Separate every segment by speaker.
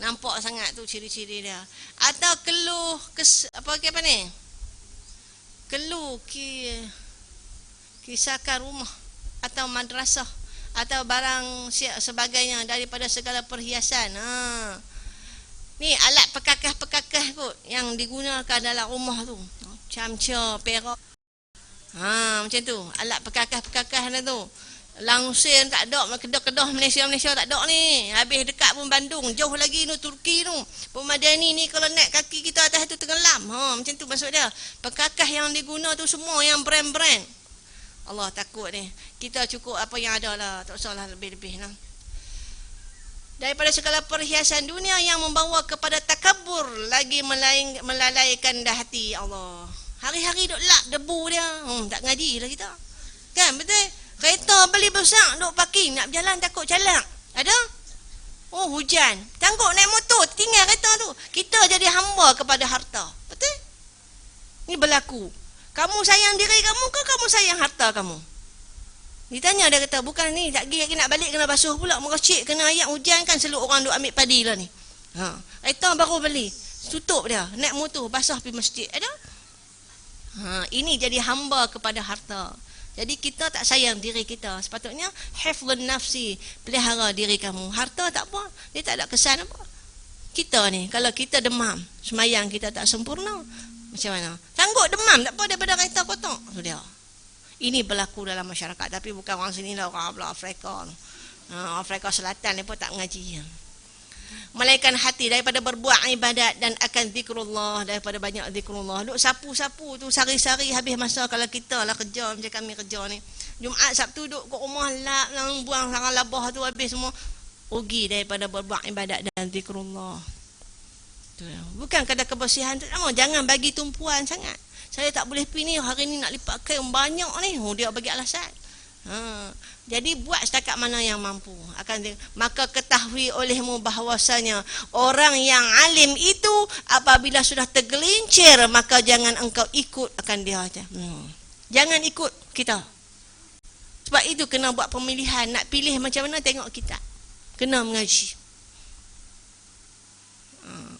Speaker 1: Nampak sangat tu ciri-ciri dia. Atau keluh kes, apa ke apa ni? Keluh ki kisahkan rumah atau madrasah atau barang sebagainya daripada segala perhiasan. Ha. Ni alat pekakah-pekakah kot yang digunakan dalam rumah tu. Camca, perak. Ha, macam tu. Alat pekakah-pekakah tu. Langsir tak ada kedah-kedah Malaysia-Malaysia tak ada ni. Habis dekat pun Bandung, jauh lagi tu Turki tu. Pemadani ni kalau naik kaki kita atas tu tenggelam. Ha, macam tu maksud dia. Pekakah yang diguna tu semua yang brand-brand. Allah takut ni. Kita cukup apa yang ada lah. Tak usahlah lebih-lebih lah. Daripada segala perhiasan dunia yang membawa kepada takabur lagi melain, melalaikan dah hati Allah. Hari-hari duk lap debu dia. Hmm, tak ngaji lah kita. Kan betul? Kereta beli besar duk parking nak berjalan takut calak. Ada? Oh hujan. Tangguh naik motor tinggal kereta tu. Kita jadi hamba kepada harta. Betul? Ini berlaku. Kamu sayang diri kamu ke kamu sayang harta kamu? Ditanya dia kata bukan ni tak lagi nak balik kena basuh pula meracik kena ayat hujan kan seluruh orang duk ambil padi lah ni. Ha. Kereta baru beli. Tutup dia. Naik motor basah pergi masjid. Ada? Ha. Ini jadi hamba kepada harta. Jadi kita tak sayang diri kita. Sepatutnya hifzun nafsi, pelihara diri kamu. Harta tak apa, dia tak ada kesan apa. Kita ni kalau kita demam, semayang kita tak sempurna. Macam mana? Sanggup demam tak apa daripada kereta kotor. Tu dia. Ini berlaku dalam masyarakat tapi bukan orang sini lah orang Afrika. Afrika Selatan ni pun tak mengaji melainkan hati daripada berbuat ibadat dan akan zikrullah daripada banyak zikrullah. Duk sapu-sapu tu sari-sari habis masa kalau kita lah kerja macam kami kerja ni. Jumaat Sabtu duk kat rumah lap lang buang sarang labah tu habis semua. Rugi daripada berbuat ibadat dan zikrullah. Tu bukan kadar kebersihan tu. Oh, jangan bagi tumpuan sangat. Saya tak boleh pergi ni hari ni nak lipat kain banyak ni. Oh, dia bagi alasan Ha. Jadi buat setakat mana yang mampu akan maka ketahui olehmu bahawasanya orang yang alim itu apabila sudah tergelincir maka jangan engkau ikut akan dia aja. Hmm. Jangan ikut kita. Sebab itu kena buat pemilihan nak pilih macam mana tengok kita. Kena mengaji. Hmm.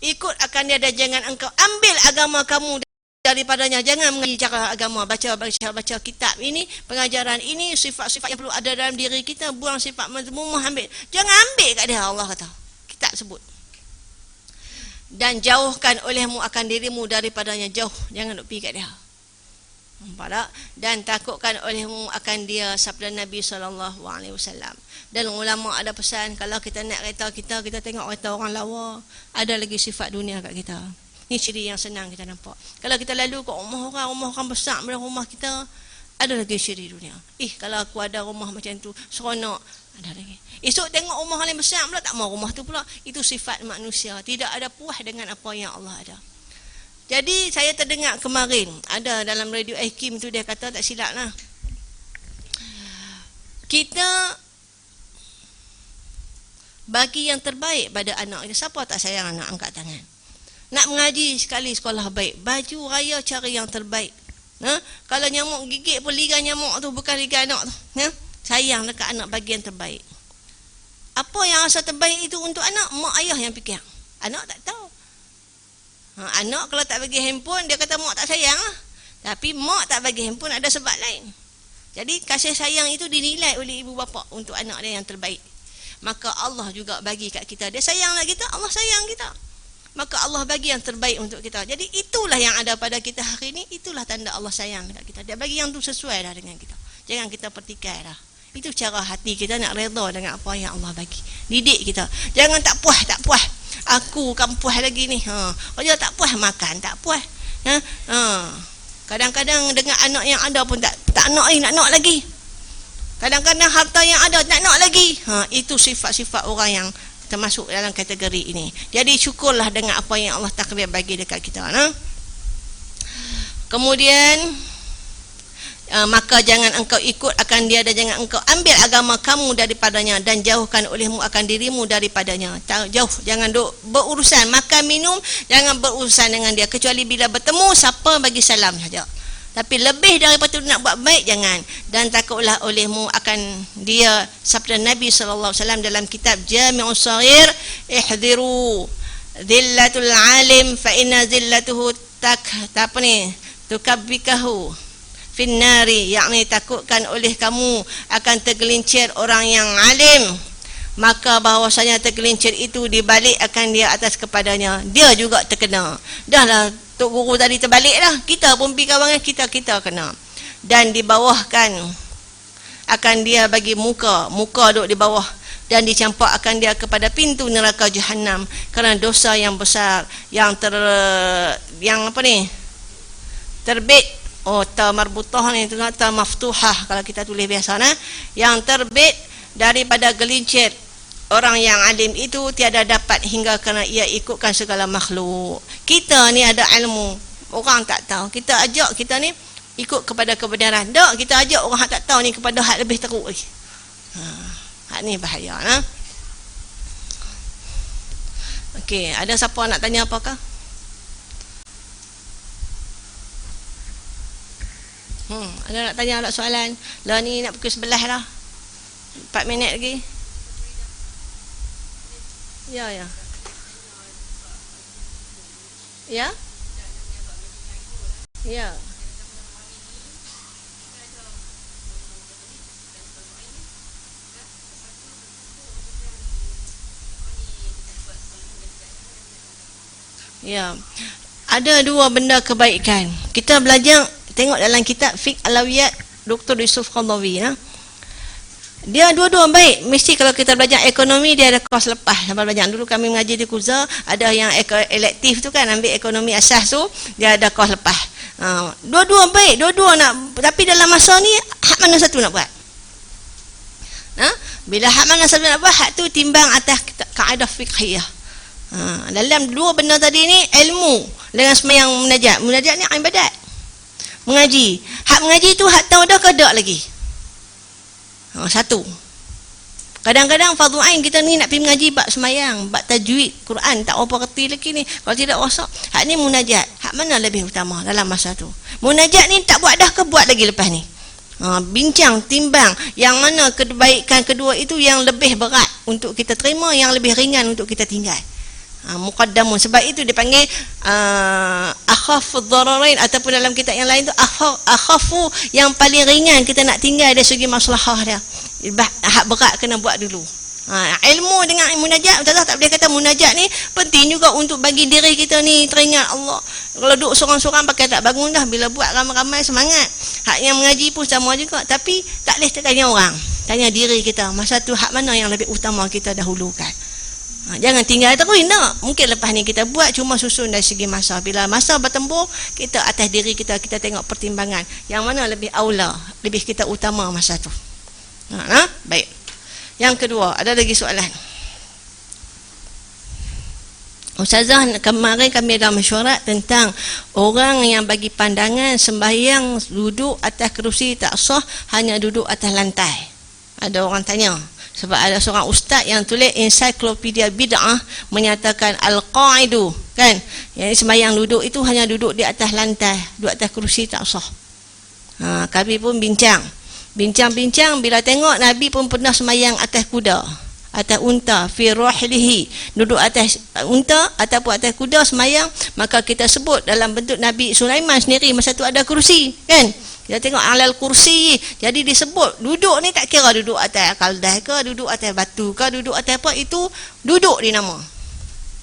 Speaker 1: Ikut akan dia dan jangan engkau ambil agama kamu daripadanya jangan mengaji cara agama baca baca baca kitab ini pengajaran ini sifat-sifat yang perlu ada dalam diri kita buang sifat mazmumah ambil. Jangan ambil kat dia Allah kata. Kitab sebut. Dan jauhkan olehmu akan dirimu daripadanya jauh. Jangan duk pergi kat dia. Nampak Dan takutkan olehmu akan dia sabda Nabi SAW. Dan ulama ada pesan, kalau kita nak kereta kita, kita tengok kereta orang lawa, ada lagi sifat dunia kat kita. Ini ciri yang senang kita nampak. Kalau kita lalu ke rumah orang, rumah orang besar dalam rumah kita, ada lagi ciri dunia. Eh, kalau aku ada rumah macam tu, seronok. Ada lagi. Esok tengok rumah yang besar pula, tak mau rumah tu pula. Itu sifat manusia. Tidak ada puas dengan apa yang Allah ada. Jadi, saya terdengar kemarin, ada dalam radio Hakim tu dia kata, tak silap lah. Kita bagi yang terbaik pada anak kita. Siapa tak sayang anak angkat tangan? Nak mengaji sekali sekolah baik. Baju raya cari yang terbaik. Ha? Kalau nyamuk gigit pun liga nyamuk tu bukan liga anak tu. Ha? Sayang dekat anak bagian terbaik. Apa yang rasa terbaik itu untuk anak? Mak ayah yang fikir. Anak tak tahu. Ha, anak kalau tak bagi handphone, dia kata mak tak sayang lah. Tapi mak tak bagi handphone ada sebab lain. Jadi kasih sayang itu dinilai oleh ibu bapa untuk anak dia yang terbaik. Maka Allah juga bagi kat kita. Dia sayanglah kita, Allah sayang kita maka Allah bagi yang terbaik untuk kita. Jadi itulah yang ada pada kita hari ini, itulah tanda Allah sayang dekat kita. Dia bagi yang tu sesuai dah dengan kita. Jangan kita pertikai dah. Itu cara hati kita nak redha dengan apa yang Allah bagi. Didik kita. Jangan tak puas, tak puas. Aku kan puas lagi ni. Ha. Kalau tak puas makan, tak puas. Ha. Ha. Kadang-kadang dengan anak yang ada pun tak tak nak lagi, nak nak lagi. Kadang-kadang harta yang ada nak nak lagi. Ha. itu sifat-sifat orang yang termasuk dalam kategori ini. Jadi syukurlah dengan apa yang Allah takdir bagi dekat kita. Nah? Kemudian uh, maka jangan engkau ikut akan dia dan jangan engkau ambil agama kamu daripadanya dan jauhkan olehmu akan dirimu daripadanya. Jauh jangan duk berurusan makan minum jangan berurusan dengan dia kecuali bila bertemu siapa bagi salam saja. Tapi lebih daripada itu nak buat baik jangan. Dan takutlah olehmu akan dia sabda Nabi sallallahu alaihi wasallam dalam kitab Jami'us Saghir ihdiru zillatul alim fa inna zillatuhu tak apa ni? Tukabbikahu finnari yakni takutkan oleh kamu akan tergelincir orang yang alim. Maka bahawasanya tergelincir itu dibalik akan dia atas kepadanya. Dia juga terkena. Dahlah tok guru tadi terbalik dah. Kita pun pergi kawan kita kita kena. Dan dibawahkan akan dia bagi muka. Muka duduk di bawah. Dan dicampakkan dia kepada pintu neraka jahanam kerana dosa yang besar yang ter yang apa ni? Terbit. Oh ta marbutah ni ta maftuhah kalau kita tulis biasa nah. Yang terbit daripada gelincir orang yang alim itu tiada dapat hingga kerana ia ikutkan segala makhluk kita ni ada ilmu orang tak tahu kita ajak kita ni ikut kepada kebenaran tak kita ajak orang tak tahu ni kepada hak lebih teruk lagi ha. Hak ni bahaya nah. Okey, ada siapa nak tanya apakah? Hmm, ada nak tanya soalan? Lah ni nak pukul sebelah lah. 4 minit lagi. Ya, ya. Ya? Ya. Ya. Ada dua benda kebaikan. Kita belajar tengok dalam kitab Fiqh Alawiyat Dr. Yusuf Qadhawi ya. Dia dua-dua baik. Mesti kalau kita belajar ekonomi dia ada kos lepas. Sampai belajar dulu kami mengaji di Kuza, ada yang elektif tu kan ambil ekonomi asas tu, dia ada kos lepas. Ha, dua-dua baik, dua-dua nak tapi dalam masa ni hak mana satu nak buat? Ha? Bila hak mana satu nak buat, hak tu timbang atas kaedah fiqhiyah. Ha, dalam dua benda tadi ni ilmu dengan semayang munajat. Munajat ni ibadat. Mengaji. Hak mengaji tu hak tahu dah ke tak lagi? Ha, satu. Kadang-kadang fardhu ain kita ni nak pergi mengaji bab semayang, bab tajwid, Quran tak apa kerti lagi ni. Kalau tidak wasak, hak ni munajat. Hak mana lebih utama dalam masa tu? Munajat ni tak buat dah ke buat lagi lepas ni? Ha, bincang, timbang yang mana kebaikan kedua itu yang lebih berat untuk kita terima, yang lebih ringan untuk kita tinggal ha, muqaddamun. Sebab itu dipanggil uh, akhafu dhararain. Ataupun dalam kitab yang lain tu akhafu yang paling ringan kita nak tinggal dari segi maslahah dia. Hak berat kena buat dulu. Ha, ilmu dengan munajat betul tak boleh kata munajat ni penting juga untuk bagi diri kita ni teringat Allah. Kalau duduk seorang-seorang pakai tak bangun dah bila buat ramai-ramai semangat hak yang mengaji pun sama juga. Tapi tak boleh tanya orang. Tanya diri kita masa tu hak mana yang lebih utama kita dahulukan Ha, jangan tinggal terus tak. Mungkin lepas ni kita buat cuma susun dari segi masa. Bila masa bertembur, kita atas diri kita kita tengok pertimbangan. Yang mana lebih aula, lebih kita utama masa tu. Ha, ha? baik. Yang kedua, ada lagi soalan. Ustazah kemarin kami ada mesyuarat tentang orang yang bagi pandangan sembahyang duduk atas kerusi tak sah hanya duduk atas lantai. Ada orang tanya sebab ada seorang ustaz yang tulis ensiklopedia bid'ah menyatakan al-qa'idu kan? Yang sembahyang duduk itu hanya duduk di atas lantai duduk atas kerusi tak sah. Ha, kami pun bincang. Bincang-bincang bila tengok Nabi pun pernah sembahyang atas kuda atas unta fi ruhlihi. Duduk atas unta ataupun atas kuda sembahyang maka kita sebut dalam bentuk Nabi Sulaiman sendiri masa tu ada kerusi kan kita tengok alal kursi. Jadi disebut duduk ni tak kira duduk atas kaldah ke, duduk atas batu ke, duduk atas apa itu duduk di nama.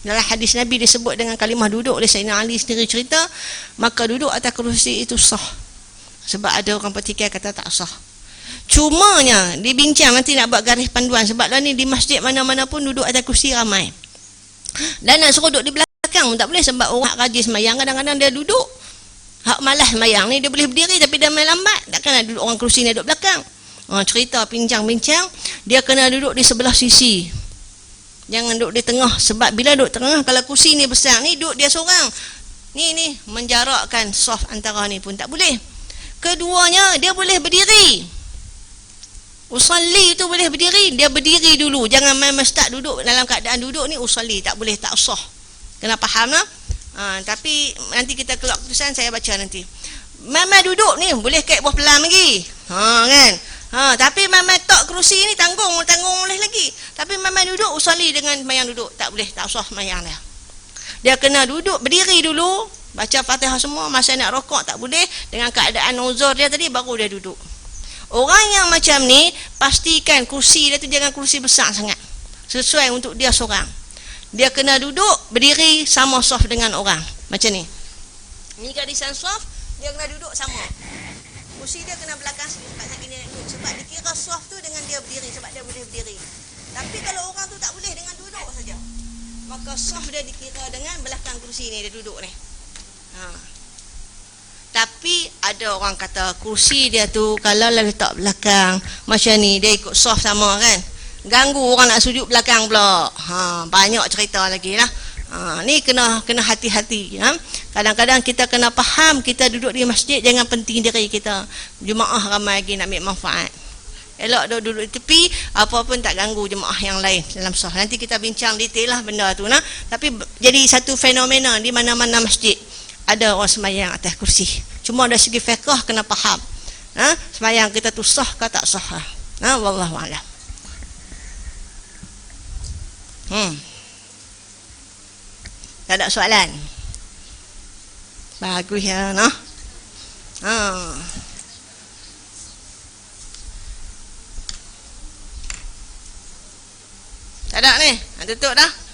Speaker 1: Dalam hadis Nabi disebut dengan kalimah duduk oleh Sayyidina Ali sendiri cerita, maka duduk atas kursi itu sah. Sebab ada orang petikai kata tak sah. Cumanya dibincang nanti nak buat garis panduan sebab lah ni di masjid mana-mana pun duduk atas kursi ramai. Dan nak suruh duduk di belakang tak boleh sebab orang rajin semayang kadang-kadang dia duduk hak malas mayang ni dia boleh berdiri tapi dia main lambat. Takkan ada duduk orang kerusi ni duduk belakang. Ha, cerita bincang-bincang dia kena duduk di sebelah sisi. Jangan duduk di tengah sebab bila duduk tengah kalau kursi ni besar ni duduk dia seorang. Ni ni menjarakkan soft antara ni pun tak boleh. Keduanya dia boleh berdiri. Usalli tu boleh berdiri. Dia berdiri dulu. Jangan main mesti duduk dalam keadaan duduk ni usalli. Tak boleh tak sah kena faham lah Ha, tapi nanti kita keluar keputusan saya baca nanti. Mama duduk ni boleh kek buah pelam lagi. Ha kan. Ha, tapi mamai tok kerusi ni tanggung, tanggung boleh lagi. Tapi mamai duduk usali dengan mayang duduk, tak boleh, tak usah mayang dia. Dia kena duduk berdiri dulu, baca Fatihah semua, masa nak rokok tak boleh dengan keadaan uzur dia tadi baru dia duduk. Orang yang macam ni pastikan kursi dia tu jangan kursi besar sangat. Sesuai untuk dia seorang. Dia kena duduk berdiri sama soft dengan orang. Macam ni. Ni gadisan soft, dia kena duduk sama. Kursi dia kena belakang sini sebab lagi dia duduk. Sebab dikira tu dengan dia berdiri sebab dia boleh berdiri. Tapi kalau orang tu tak boleh dengan duduk saja. Maka soft dia dikira dengan belakang kursi ni dia duduk ni. Ha. Tapi ada orang kata kursi dia tu kalau letak belakang macam ni dia ikut soft sama kan. Ganggu orang nak sujud belakang pula. Ha, banyak cerita lagi lah. Ha, ni kena kena hati-hati ya. Kadang-kadang kita kena faham kita duduk di masjid jangan penting diri kita. Jemaah ramai lagi nak ambil manfaat. Elok duduk, duduk di tepi apa pun tak ganggu jemaah yang lain dalam sah. Nanti kita bincang detail lah benda tu nah. Tapi jadi satu fenomena di mana-mana masjid ada orang semayang atas kursi. Cuma dari segi fiqh kena faham. Ha? Semayang kita tu sah ke tak sah. Ha? Wallahu a'lam. Hmm. Tak ada soalan. Bagus ya, noh. Ha. Tak ada ni. Ha, tutup dah.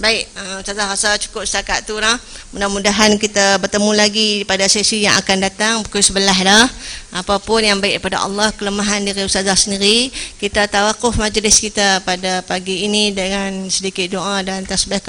Speaker 1: Baik, uh, Ustazah rasa cukup setakat tu lah. Mudah-mudahan kita bertemu lagi pada sesi yang akan datang pukul sebelah dah. Apapun yang baik daripada Allah, kelemahan diri Ustazah sendiri, kita tawakuf majlis kita pada pagi ini dengan sedikit doa dan tasbih